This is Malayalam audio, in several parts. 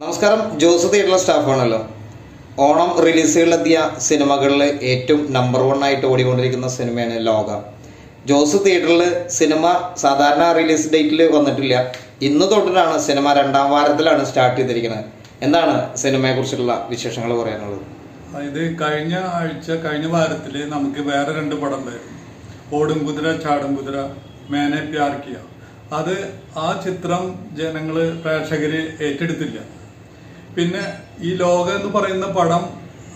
നമസ്കാരം. ജോസ് തിയേറ്ററിലെ സ്റ്റാഫാണല്ലോ. ഓണം റിലീസുകളിലെത്തിയ സിനിമകളിൽ ഏറ്റവും നമ്പർ വൺ ആയിട്ട് ഓടിക്കൊണ്ടിരിക്കുന്ന സിനിമയാണ് ലോക. ജോസ് തിയേറ്ററിൽ സിനിമ സാധാരണ റിലീസ് ഡേറ്റിൽ വന്നിട്ടില്ല. ഇന്ന് തൊട്ടിട്ടാണ് സിനിമ രണ്ടാം വാരത്തിലാണ് സ്റ്റാർട്ട് ചെയ്തിരിക്കുന്നത്. എന്താണ് സിനിമയെക്കുറിച്ചുള്ള വിശേഷങ്ങൾ പറയാനുള്ളത്? ഇത് കഴിഞ്ഞ ആഴ്ച കഴിഞ്ഞ വാരത്തിൽ നമുക്ക് വേറെ രണ്ട് പടം ഉണ്ടായിരുന്നു. ഓടും കുതിര ചാടും കുതിര മേനെ പ്യാർക്കിയ കിയ. അത് ആ ചിത്രം ജനങ്ങൾ പ്രേക്ഷകര് ഏറ്റെടുത്തില്ല. പിന്നെ ഈ ലോകം എന്ന് പറയുന്ന പടം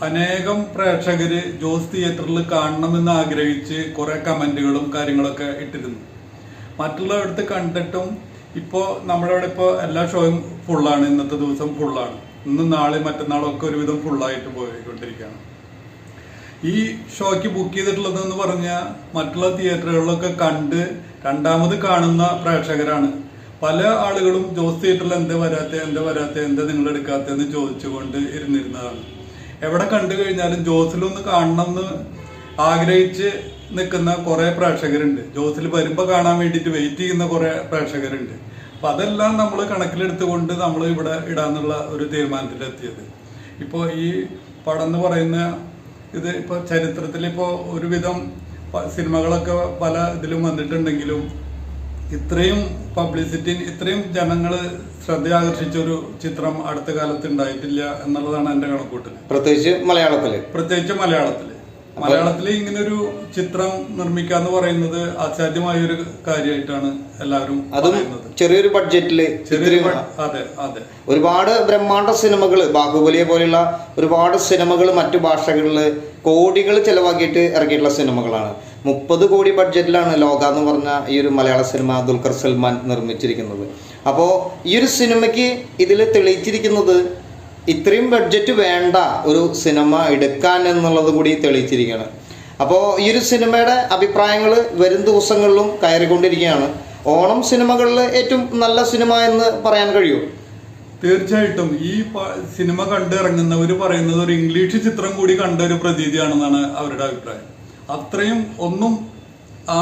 അനേകം പ്രേക്ഷകര് ജോസ് തിയേറ്ററിൽ കാണണമെന്ന് ആഗ്രഹിച്ച് കുറെ കമന്റുകളും കാര്യങ്ങളൊക്കെ ഇട്ടിരുന്നു. മറ്റുള്ളവരടുത്ത് കണ്ടിട്ടും ഇപ്പോൾ നമ്മുടെ അവിടെ ഇപ്പോൾ എല്ലാ ഷോയും ഫുള്ളാണ്. ഇന്നത്തെ ദിവസം ഫുള്ളാണ്. ഇന്ന് നാളെ മറ്റന്നാളും ഒക്കെ ഒരുവിധം ഫുള്ളായിട്ട് പോയിക്കൊണ്ടിരിക്കുകയാണ്. ഈ ഷോയ്ക്ക് ബുക്ക് ചെയ്തിട്ടുള്ളതെന്ന് പറഞ്ഞാൽ മറ്റുള്ള തിയേറ്ററുകളിലൊക്കെ കണ്ട് രണ്ടാമത് കാണുന്ന പ്രേക്ഷകരാണ്. പല ആളുകളും ജോസ് തിയേറ്ററിൽ എന്താ വരാത്ത എന്താ വരാത്ത എന്താ നിങ്ങൾ എടുക്കാത്തതെന്ന് ചോദിച്ചുകൊണ്ട് ഇരുന്നിരുന്നതാണ്. എവിടെ കണ്ടു കഴിഞ്ഞാലും ജോസിലൊന്ന് കാണണം എന്ന് ആഗ്രഹിച്ച് നിൽക്കുന്ന കുറെ പ്രേക്ഷകരുണ്ട്. ജോസിൽ വരുമ്പോൾ കാണാൻ വേണ്ടിയിട്ട് വെയിറ്റ് ചെയ്യുന്ന കുറെ പ്രേക്ഷകരുണ്ട്. അപ്പം അതെല്ലാം നമ്മൾ കണക്കിലെടുത്തുകൊണ്ട് നമ്മൾ ഇവിടെ ഇടാന്നുള്ള ഒരു തീരുമാനത്തിലെത്തിയത്. ഇപ്പോൾ ഈ പടം എന്ന് പറയുന്ന ഇത് ഇപ്പോൾ ചരിത്രത്തിൽ ഇപ്പോൾ ഒരുവിധം സിനിമകളൊക്കെ പല ഇതിലും വന്നിട്ടുണ്ടെങ്കിലും ഇത്രയും പബ്ലിസിറ്റി ഇത്രയും ജനങ്ങൾ ശ്രദ്ധ ആകർഷിച്ച ഒരു ചിത്രം അടുത്ത കാലത്ത് ഉണ്ടായിട്ടില്ല എന്നുള്ളതാണ് എന്റെ കണക്കൂട്ടൽ പ്രത്യേകിച്ച് മലയാളത്തിൽ. പ്രത്യേകിച്ച് മലയാളത്തിൽ. മലയാളത്തിൽ ഇങ്ങനൊരു ഒരു ചിത്രം നിർമ്മിക്കാന്ന് പറയുന്നത് അസാധ്യമായ ഒരു കാര്യമായിട്ടാണ് എല്ലാവരും അത് പറയുന്നത്. ചെറിയൊരു ബഡ്ജറ്റിൽ ചെറിയൊരു അതെ അതെ. ഒരുപാട് ബ്രഹ്മാണ്ഡ സിനിമകൾ ബാഹുബലിയെ പോലെയുള്ള ഒരുപാട് സിനിമകൾ മറ്റു ഭാഷകളിൽ കോടികൾ ചെലവാക്കിയിട്ട് ഇറക്കിയിട്ടുള്ള സിനിമകളാണ്. മുപ്പത് കോടി ബഡ്ജറ്റിലാണ് ലോക എന്ന് പറഞ്ഞ ഈ ഒരു മലയാള സിനിമ ദുൽഖർ സൽമാൻ നിർമ്മിച്ചിരിക്കുന്നത്. അപ്പോൾ ഈ ഒരു സിനിമയ്ക്ക് ഇതിൽ തെളിയിച്ചിരിക്കുന്നത് ഇത്രയും ബഡ്ജറ്റ് വേണ്ട ഒരു സിനിമ എടുക്കാൻ എന്നുള്ളത് കൂടി തെളിയിച്ചിരിക്കുകയാണ്. അപ്പോൾ ഈ ഒരു സിനിമയുടെ അഭിപ്രായങ്ങൾ വരും ദിവസങ്ങളിലും കയറിക്കൊണ്ടിരിക്കുകയാണ്. ഓണം സിനിമകളിൽ ഏറ്റവും നല്ല സിനിമ എന്ന് പറയാൻ കഴിയും? തീർച്ചയായിട്ടും. ഈ സിനിമ കണ്ടിറങ്ങുന്നവർ പറയുന്നത് ഒരു ഇംഗ്ലീഷ് ചിത്രം കൂടി കണ്ട ഒരു പ്രതീതിയാണെന്നാണ് അവരുടെ അഭിപ്രായം. അത്രയും ഒന്നും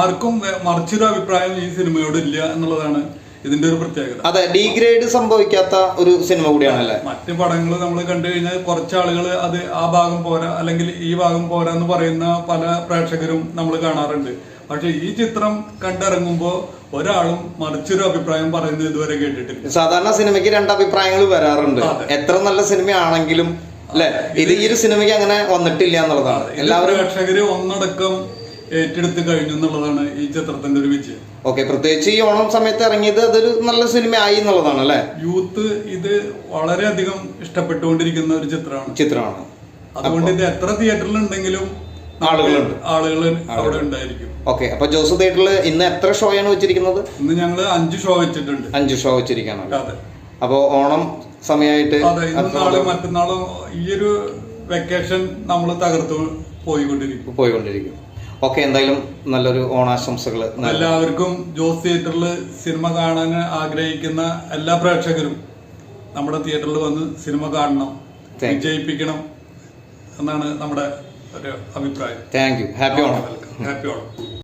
ആർക്കും മറിച്ചൊരു അഭിപ്രായം ഈ സിനിമയോട് ഇല്ല എന്നുള്ളതാണ് ഇതിന്റെ ഒരു പ്രത്യേകത. അതെ ഡീഗ്രേഡ് സംഭവിക്കാത്ത ഒരു സിനിമ കൂടിയാണല്ലേ മറ്റു പടങ്ങൾ നമ്മൾ കണ്ടു കഴിഞ്ഞാൽ കുറച്ച് ആളുകൾ അത് ആ ഭാഗം പോരാ അല്ലെങ്കിൽ ഈ ഭാഗം പോരാ എന്ന് പറയുന്ന പല പ്രേക്ഷകരും നമ്മൾ കാണാറുണ്ട്. പക്ഷെ ഈ ചിത്രം കണ്ടിറങ്ങുമ്പോൾ ഒരാളും മറിച്ചൊരു അഭിപ്രായം പറയുന്നത് ഇതുവരെ കേട്ടിട്ടില്ല. സാധാരണ സിനിമയ്ക്ക് രണ്ട് അഭിപ്രായങ്ങൾ വരാറുണ്ട്. എത്ര നല്ല സിനിമയാണെങ്കിലും അല്ലെ? ഇത് ഈ ഒരു സിനിമയ്ക്ക് അങ്ങനെ വന്നിട്ടില്ല എന്നുള്ളതാണ്. എല്ലാവരും പ്രേക്ഷകര് ഒന്നടക്കം ഏറ്റെടുത്ത് കഴിഞ്ഞു എന്നുള്ളതാണ് ഈ ചിത്രത്തിന്റെ ഒരു വിജയം. ഓക്കെ പ്രത്യേകിച്ച് ഈ ഓണം സമയത്ത് ഇറങ്ങിയത് അതൊരു നല്ല സിനിമ ആയി എന്നുള്ളതാണ് അല്ലെ? യൂത്ത് ഇത് വളരെയധികം ഇഷ്ടപ്പെട്ടുകൊണ്ടിരിക്കുന്ന ഒരു ചിത്രമാണ്. ചിത്രമാണ്. അതുകൊണ്ട് ഇത് എത്ര തിയേറ്ററിൽ ഉണ്ടെങ്കിലും ആളുകളുണ്ട്. ആളുകൾ അവിടെ ഉണ്ടായിരിക്കും. ഓക്കെ അപ്പൊ ജോസ് തിയേറ്ററിൽ ഇന്ന് എത്ര ഷോയാണ് വെച്ചിരിക്കുന്നത്? ഇന്ന് ഞങ്ങൾ അഞ്ച് ഷോ വെച്ചിട്ടുണ്ട്. അഞ്ച് ഷോ വെച്ചിരിക്കുകയാണ്. അതെ. അപ്പോൾ ഓണം സമയമായിട്ട് മറ്റന്നാളും ഈ ഒരു വെക്കേഷൻ നമ്മൾ തകർത്ത് പോയിക്കൊണ്ടിരിക്കും. പോയിക്കൊണ്ടിരിക്കും. ഓക്കെ എന്തായാലും നല്ലൊരു ഓണാശംസകൾ എല്ലാവർക്കും ജോസ് തിയേറ്ററിൽ സിനിമ കാണാൻ ആഗ്രഹിക്കുന്ന എല്ലാ പ്രേക്ഷകരും നമ്മുടെ തിയേറ്ററിൽ വന്ന് സിനിമ കാണണം വിജയിപ്പിക്കണം എന്നാണ് നമ്മുടെ ഒരു അഭിപ്രായം. Thank you happy Onam. Happy Onam.